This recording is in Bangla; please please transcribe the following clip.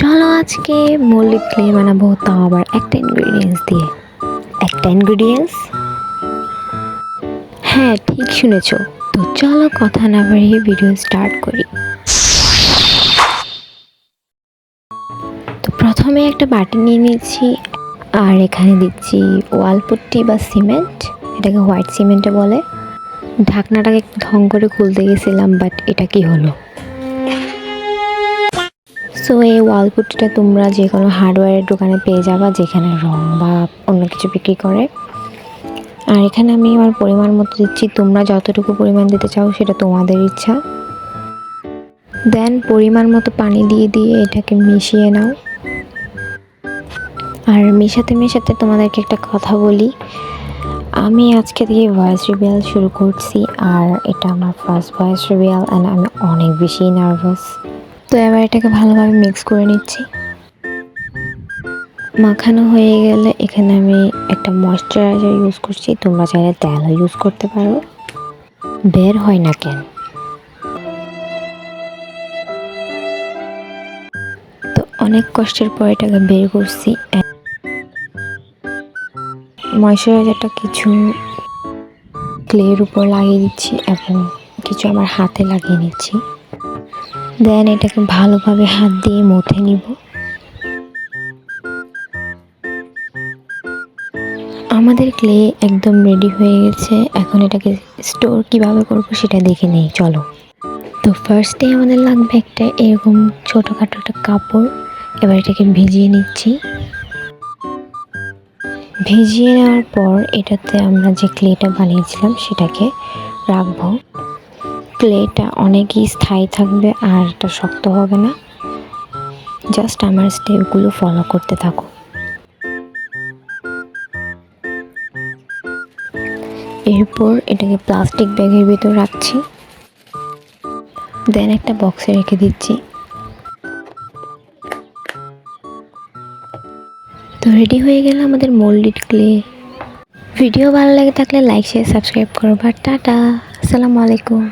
চলো আজকে মল্লিক ক্লে বানাবো তাও আবার একটা ইনগ্রিডিয়েন্টস দিয়ে। একটা ইনগ্রিডিয়েন্টস হ্যাঁ ঠিক শুনেছ। তো চলো কথা না বাড়িয়ে ভিডিও স্টার্ট করি। তো প্রথমে একটা বাটি নিয়ে নিচ্ছি আর এখানে দিচ্ছি ওয়ালপুট্টি বা সিমেন্ট, এটাকে হোয়াইট সিমেন্টে বলে। ঢাকনাটাকে ঢং করে খুলতে গেছিলাম বাট এটা কি হলো? সো এই ওয়ালপুট্টিটা তোমরা যে কোনো হার্ডওয়্যারের দোকানে পেয়ে যাবা, যেখানে রং বা অন্য কিছু বিক্রি করে। আর এখানে আমি আমার পরিমাণ মতো দিচ্ছি। তোমরা যতটুকু পরিমাণ দিতে চাও, সেটা তোমাদের ইচ্ছা। দেন পরিমাণ মতো পানি দিয়ে দিয়ে এটাকে মিশিয়ে নাও। আর মেশাতে মেশাতে তোমাদেরকে একটা কথা বলি। আমি আজকে থেকে ভয়েস রিভিয়াল শুরু করছি, আর এটা আমার ফার্স্ট ভয়েস রিভিয়াল অ্যান্ড আমি অনেক বেশি নার্ভাস তো এবার এটাকে ভালোভাবে মিক্স করে নিচ্ছি। মাখানো হয়ে গেলে এখানে আমি একটা ময়শ্চারাইজার ইউজ করছি। তোমরা চাইলে তেলও ইউজ করতে পারো। বের হয় না কেন? তো অনেক কষ্টের পর এটাকে বের করছি। ময়শ্চারাইজারটা কিছু ক্লের উপর লাগিয়ে দিচ্ছি এবং কিছু আমার হাতে লাগিয়ে নিচ্ছি। দেন এটাকে ভালোভাবে হাত দিয়ে মুথে নিব। আমাদের ক্লে একদম রেডি হয়ে গেছে। এখন এটাকে স্টোর কীভাবে করব সেটা দেখে নেই, চলো। তো ফার্স্টে আমাদের লাগবে একটা এরকম ছোটোখাটো একটা কাপড়। এবার এটাকে ভিজিয়ে নিচ্ছি। ভিজিয়ে নেওয়ার পর এটাতে আমরা যে ক্লেটা বানিয়েছিলাম সেটাকে রাখব। ক্লেটা অনেকই স্থায়ী থাকবে আর এটা শক্ত হবে না। জাস্ট আমার স্টেপগুলো ফলো করতে থাকো। এরপর এটাকে প্লাস্টিক ব্যাগের ভিতর রাখছি। দেন একটা বক্সে রেখে দিচ্ছি। তো রেডি হয়ে গেল আমাদের মোল্ডেড ক্লে ভিডিও ভালো লাগে থাকলে লাইক শেয়ার সাবস্ক্রাইব করো বা টাটা, আসসালামু আলাইকুম।